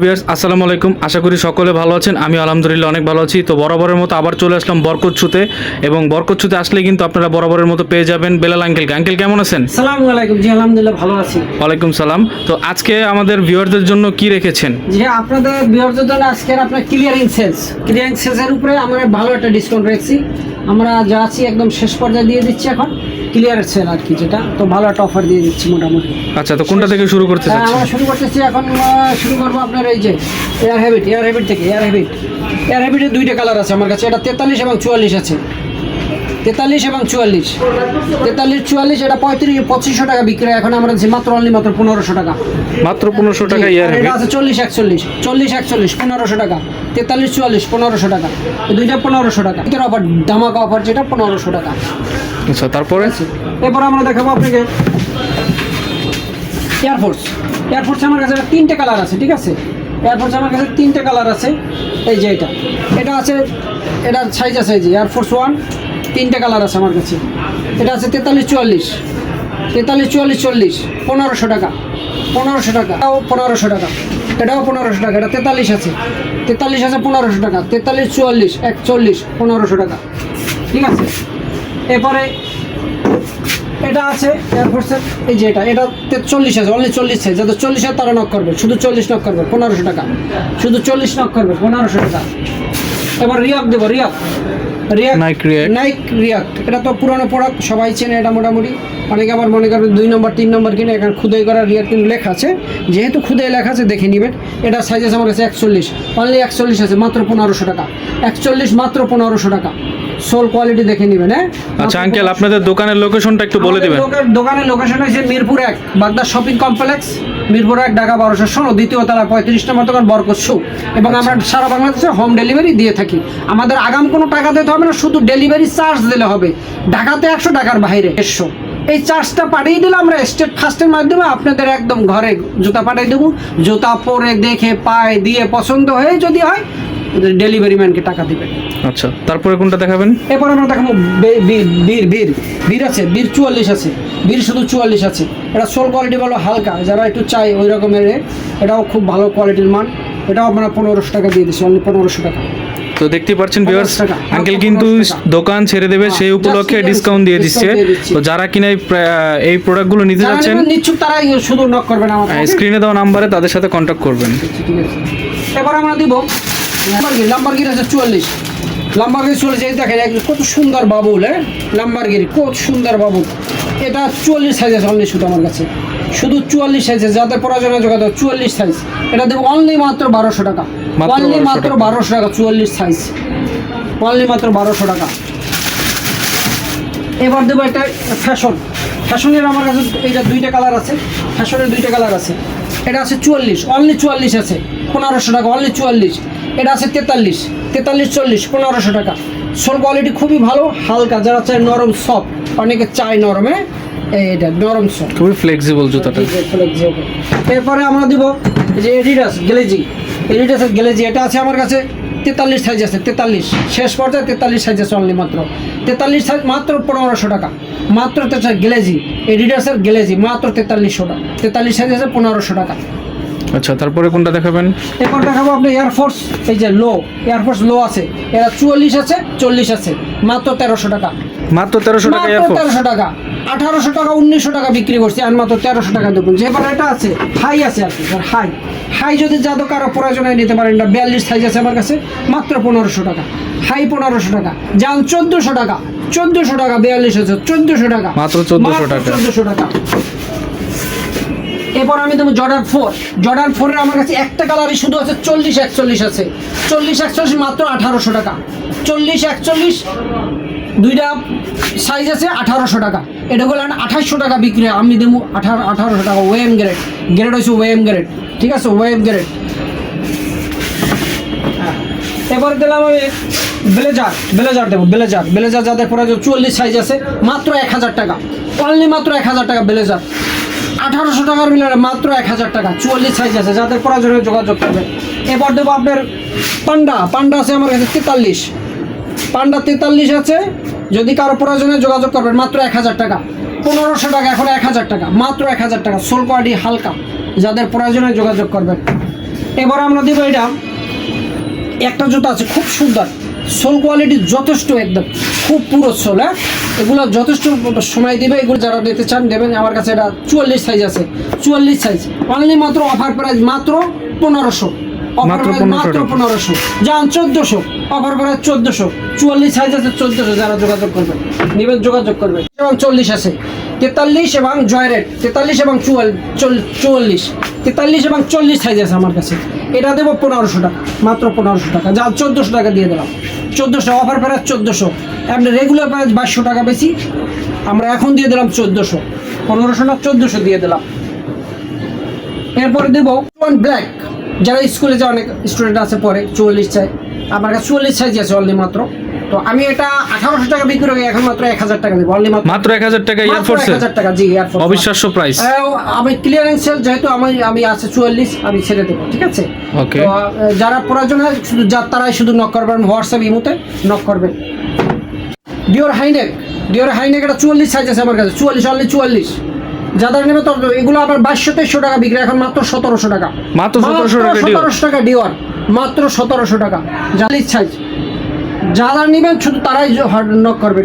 Viewers আসসালামু আলাইকুম। আশা করি সকলে ভালো আছেন। আমি আলহামদুলিল্লাহ অনেক ভালো আছি। তো বরাবরের মতো আবার চলে আসলাম বরকতছুতে এবং বরকতছুতে আসলে কিন্তু আপনারা বরাবরের মতো পেয়ে যাবেন বেলাল আঙ্কেলকে আঙ্কেল কেমন আছেন? সালাম আলাইকুম জি আলহামদুলিল্লাহ ভালো আছি। ওয়ালাইকুম সালাম। তো আজকে আমাদের ভিউয়ারদের জন্য কি রেখেছেন? যে আপনাদের বিহারদের জন্য আজকের আপনার ক্লিয়ারিং সেলস ক্লিয়ারিং সেলসের উপরে আমরা ভালো একটা ডিসকাউন্ট রেখেছি। আমরা যা আছি একদম শেষ পর্যায়ে দিয়ে দিচ্ছি এখন। ক্লিয়ার সেল আর কি যেটা তো ভালো একটা অফার দিয়ে দিচ্ছি মোটামুটি। আচ্ছা তো কোনটা থেকে শুরু করতে হ্যাঁ, আমরা শুরু করতেছি এখন শুরু করব আপনার এই যে এয়ার হ্যাবিট এয়ার হ্যাবিট থেকে এয়ার হ্যাবিট এয়ার হ্যাবিটের দুইটা কালার আছে আমার কাছে এটা তেতাল্লিশ এবং চুয়াল্লিশ আছে। তেতাল্লিশ এবং চুয়াল্লিশ। তেতাল্লিশ চুয়াল্লিশ এটা পঁয়ত্রিশ পঁচিশশো টাকা বিক্রি এখন আমরা দিচ্ছি মাত্র অনলি মাত্র পনেরোশো টাকা। মাত্র পনেরোশো টাকা ইয়ার এটা আছে চল্লিশ একচল্লিশ। চল্লিশ একচল্লিশ পনেরোশো টাকা। তেতাল্লিশ চুয়াল্লিশ পনেরোশো টাকা। দুইটা পনেরোশো টাকা। এটার অফার ধামাকা অফার যেটা পনেরোশো টাকা। আচ্ছা তারপরে? এরপর আমরা দেখাবো আপনাকে এয়ারফোর্স এয়ারফোর্স আমার কাছে তিনটে কালার আছে ঠিক আছে? এয়ারফোর্স আমার কাছে তিনটে কালার আছে। এই যে এটা। এটা আছে এটার সাইজ আছে এই যে এয়ারফোর্স ওয়ান তিনটে কালার আছে আমার কাছে। এটা আছে তেতাল্লিশ চুয়াল্লিশ। তেতাল্লিশ চুয়াল্লিশ চল্লিশ। পনেরোশো টাকা। পনেরোশো টাকা। এটাও পনেরোশো টাকা। এটাও পনেরোশো টাকা। এটা তেতাল্লিশ আছে। তেতাল্লিশ আছে পনেরোশো টাকা। তেতাল্লিশ চুয়াল্লিশ একচল্লিশ পনেরোশো টাকা। ঠিক আছে? এরপরে এটা আছে এয়ারফোর্সের এই যে এটা এটা চল্লিশ আছে। অনলি চল্লিশ আছে। যাদের চল্লিশ হাজার তারা নক করবে। শুধু চল্লিশ নক করবে। পনেরোশো টাকা। শুধু চল্লিশ নক করবে। পনেরোশো টাকা। এবার রিয়াক দেবো। React react Nike React। Nike react এটা তো পুরনো প্রোডাক্ট সবাই চেনে এটা মোটামুটি। অনেকে আবার মনে করবে দুই নম্বর তিন নম্বর কিনে এখানে খুদাই করা রিয়াক্ট কিন্তু লেখা আছে। যেহেতু খুদাই লেখা আছে দেখে নেবেন। এটা সাইজ আছে আমার কাছে একচল্লিশ। অনলি একচল্লিশ আছে মাত্র পনেরোশো টাকা। একচল্লিশ মাত্র পনেরোশো টাকা। সোল কোয়ালিটি দেখে নেবেন হ্যাঁ? আচ্ছা আঙ্কেল আপনাদের দোকানের লোকেশনটা একটু বলে দেবেন। দোকান- দোকানের লোকেশন হচ্ছে মিরপুর এক বাগদা শপিং কমপ্লেক্স মিরপুর এক ঢাকা বারোশো ষোলো দ্বিতীয় তলা পঁয়ত্রিশ নম্বর দোকান বরকত শু। এবং আমরা সারা বাংলাদেশে হোম ডেলিভারি দিয়ে থাকি। আমাদের আগাম কোনো টাকা দিতে হবে না শুধু ডেলিভারি চার্জ দিলে হবে। ঢাকাতে একশো টাকার বাইরে একশো এই চার্জটা পাঠিয়ে দিলে আমরা স্টেট ফার্স্টের মাধ্যমে আপনাদের একদম ঘরে জুতা পাঠিয়ে দেবো। জুতা পরে দেখে পায়ে দিয়ে পছন্দ হয়ে যদি হয় ডেলিভারি ম্যানকে টাকা দিবেন। আচ্ছা তারপরে কোনটা দেখাবেন? এরপর আমরা দেখাবো বীর বীর বীর আছে বীর চুয়াল্লিশ আছে বীর শুধু চুয়াল্লিশ আছে। এটা সোল কোয়ালিটি ভালো হালকা যারা একটু চাই ওই রকমের এটাও খুব ভালো কোয়ালিটির মান। এটাও আমরা পনেরোশো টাকা দিয়ে দিচ্ছি অনলি পনেরোশো টাকা। তো দেখতে পাচ্ছেন ভিউয়ার্স টাকা। আঙ্কেল কিন্তু দোকান ছেড়ে দেবে সেই হ্যাঁ, উপলক্ষে ডিসকাউন্ট দিয়ে দিচ্ছে। তো যারা কিনা এই প্রোডাক্টগুলো নিতে যাচ্ছেন নিচ্ছুক তারাই শুধু নক করবেন আমার স্ক্রিনে দেওয়া নাম্বারে তাদের সাথে কন্ট্যাক্ট করবেন। এবার আমরা দিব লাম্বারগিরি লাম্বারগিরি আছে চুয়াল্লিশ। লাম্বারগিরি চল্লিশ এই দেখেন এক- কত সুন্দর বাবুল হ্যাঁ? লাম্বারগিরি কত সুন্দর বাবুল। এটা চুয়াল্লিশ সাইজ আছে অনলি শুধু আমার কাছে। শুধু চুয়াল্লিশ সাইজ যাদের প্রয়োজনে যোগাযোগ চুয়াল্লিশ সাইজ এটা দেবো অনলি মাত্র বারোশো টাকা। অনলি মাত্র বারোশো টাকা চুয়াল্লিশ সাইজ অনলি মাত্র বারোশো টাকা। এবার দেবো একটা ফ্যাশন ফ্যাশনের আমার কাছে এইটা দুইটা কালার আছে ফ্যাশনের দুইটা কালার আছে। এটা আছে চুয়াল্লিশ অনলি চুয়াল্লিশ আছে। পনেরোশো টাকা অনলি চুয়াল্লিশ। এটা আছে তেতাল্লিশ তেতাল্লিশ চল্লিশ পনেরোশো টাকা। সোল কোয়ালিটি খুবই ভালো হালকা যারা চায় নরম সফট অনেকে চায় নরমে এইটা নরম সফট খুবই ফ্লেক্সিবল জুতাটা। এরপরে আমরা দিব এই যে এডিডাস গ্লেজি এডিডাসের গ্লেজি এটা আছে আমার কাছে তেতাল্লিশ সাইজ আছে তেতাল্লিশ। শেষ পর্যায়ে তেতাল্লিশ সাইজ আছে অনলি মাত্র। তেতাল্লিশ সাইজ মাত্র পনেরোশো টাকা। মাত্র তেতাল্লিশ গ্লেজি এডিডাসের গ্লেজি মাত্র তেতাল্লিশশো টাকা। তেতাল্লিশ সাইজ আছে পনেরোশো টাকা। আচ্ছা তারপরে কোনটা দেখাবেন? এরপর দেখাবো? আপনি এয়ারফোর্স এই যে লো এয়ারফোর্স লো আছে। এরা চুয়াল্লিশ আছে চল্লিশ আছে। মাত্র তেরোশো টাকা। মাত্র তেরোশো টাকা এয়ারফোর্স তেরোশো টাকা। আঠারোশো টাকা উনিশশো টাকা বিক্রি করছি। আর মাত্র তেরোশো টাকা দেখুন। যে এবার এটা আছে হাই আছে আর কি হাই হাই যদি যাদু কারও প্রয়োজনে নিতে পারেন এটা বিয়াল্লিশ সাইজ আছে আমার কাছে মাত্র পনেরোশো টাকা। হাই পনেরোশো টাকা। যান চোদ্দোশো টাকা। চোদ্দোশো টাকা বিয়াল্লিশ আছে চোদ্দোশো টাকা। মাত্র 1400 টাকা। চোদ্দোশো টাকা। এরপর আমি দেবো জর্ডান ফোর জর্ডান ফোরের আমার কাছে একটা কালারই শুধু আছে, চল্লিশ একচল্লিশ আছে। চল্লিশ একচল্লিশ মাত্র আঠারোশো টাকা। চল্লিশ একচল্লিশ, দুইটা সাইজ আছে, আঠারোশো টাকা। এটা হলো আঠাশশো টাকা বিক্রি আমি দেবো আঠারো আঠারোশো টাকা ওয়েম গ্রেড গ্রেড হয়েছে ওয়েম গ্রেড ঠিক আছে ওয়েম গ্রেড এবার দিলাম আমি ব্লেজার ব্লেজার দেবো ব্লেজার ব্লেজার যাদের পরে চুয়াল্লিশ সাইজ আছে, মাত্র এক হাজার টাকা। অনলি মাত্র এক হাজার টাকা ব্লেজার আঠারোশো টাকার মিলে মাত্র এক হাজার টাকা, চুয়াল্লিশ সাইজ আছে, যাদের প্রয়োজনে যোগাযোগ করবে এবার দেবো আপনার পান্ডা পান্ডা আছে আমার কাছে তেতাল্লিশ। পান্ডা তেতাল্লিশ আছে, যদি কারও প্রয়োজনে যোগাযোগ করবেন, মাত্র এক হাজার টাকা। পনেরোশো টাকা, এখন এক হাজার টাকা, মাত্র এক হাজার টাকা সোল কোয়ালিটি হালকা, যাদের প্রয়োজনে যোগাযোগ করবেন। এবার আমরা দেবো এটা, একটা জুতো আছে, খুব সুন্দর। সোল কোয়ালিটি যথেষ্ট একদম। খুব পুরো সোল হ্যাঁ? এগুলো যথেষ্ট সময় দেবে এগুলো যারা নিতে চান দেবেন আমার কাছে এটা চুয়াল্লিশ সাইজ আছে। চুয়াল্লিশ সাইজ অনলি মাত্র অফার প্রাইস মাত্র পনেরোশো। মাত্র প্রাইস 1500 মাত্র পনেরোশো। যান চোদ্দোশো। অফার প্রাইস চোদ্দোশো। চুয়াল্লিশ সাইজ আছে চোদ্দোশো। যারা যোগাযোগ করবেন নেবেন যোগাযোগ করবেন। এবং চল্লিশ আছে। তেতাল্লিশ এবং জয়রেট তেতাল্লিশ এবং চুয়াল চুয়াল্লিশ। তেতাল্লিশ এবং চল্লিশ সাইজ আছে আমার কাছে। এটা দেবো পনেরোশো টাকা। মাত্র পনেরোশো টাকা। যা চোদ্দোশো টাকা দিয়ে দিলাম। চোদ্দোশো অফার প্রাইস চোদ্দোশো। আপনি রেগুলার প্রাইস বাইশশো টাকা বেশি। আমরা এখন দিয়ে দিলাম চোদ্দোশো। পনেরোশো না, চোদ্দোশো দিয়ে দিলাম। এরপরে দেবো ওয়ান ব্ল্যাক যারা স্কুলে যে অনেক স্টুডেন্ট আছে পরে, চুয়াল্লিশ চাই। আমার কাছে চুয়াল্লিশ সাইজ আছে অনলি মাত্র। তো আমি এটা আঠারোশো টাকা বিক্রি করি এখন মাত্র এক হাজার টাকা দেবো অনলি মাত্র এক হাজার টাকা এয়ারফোর্সে 1000 টাকা জি এয়ারফোর্স অবিশ্বাস্য প্রাইস আমি ক্লিয়ারেন্স সেল যেহেতু আমি আমি আছে চুয়াল্লিশ আমি ছেড়ে দেবো ঠিক আছে? আহ, যারা প্রয়োজন হয় শুধু যা তারাই শুধু নক করবেন হোয়াটসঅ্যাপ ইমুতে নক করবেন। ডিওর হাইনেক ডিওর হাইনেক এটা চুয়াল্লিশ সাইজ আছে আমার কাছে চুয়াল্লিশ অনলি চুয়াল্লিশ। যাদের নেবে তো এগুলো আবার বাইশশো তেইশশো টাকা বিক্রি এখন মাত্র সতেরোশো টাকা। মাত্র 1700 টাকা সতেরোশো টাকা ডিওর মাত্র সতেরোশো টাকা। জালিশ সাইজ যারা নেবেন শুধু তারাই নক করবে।